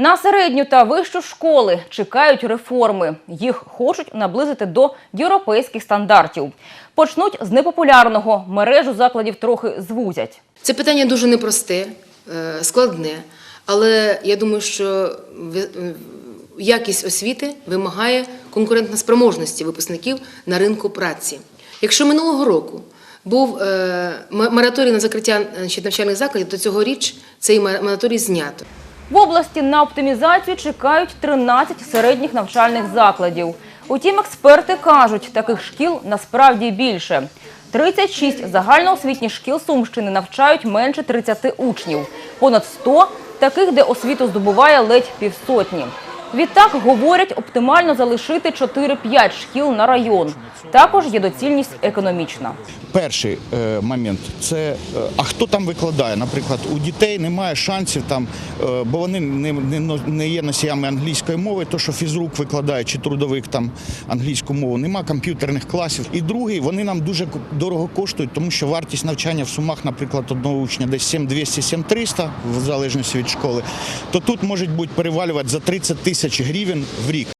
На середню та вищу школи чекають реформи. Їх хочуть наблизити до європейських стандартів. Почнуть з непопулярного. Мережу закладів трохи звузять. Це питання дуже непросте, е, складне, але я думаю, що е, якість освіти вимагає конкурентноспроможності випускників на ринку праці. Якщо минулого року був е, мораторій на закриття навчальних закладів, то цьогоріч цей мораторій знято. В області на оптимізацію чекають 13 середніх навчальних закладів. Утім, експерти кажуть, таких шкіл насправді більше. 36 загальноосвітніх шкіл Сумщини навчають менше 30 учнів. Понад 100 – таких, де освіту здобуває ледь півсотні. Відтак, говорять, оптимально залишити 4-5 шкіл на район. Також є доцільність економічна. Перший е, момент це е, а хто там викладає? Наприклад, у дітей немає шансів там, е, бо вони не, є носіями англійської мови, то що фізрук викладає чи трудовик там англійську мову, нема комп'ютерних класів. І другий, вони нам дуже дорого коштують, тому що вартість навчання в сумах, наприклад, одного учня десь 7200 7300 в залежності від школи, то тут можуть бути перевалювати за 30 тисяч гривень в рік.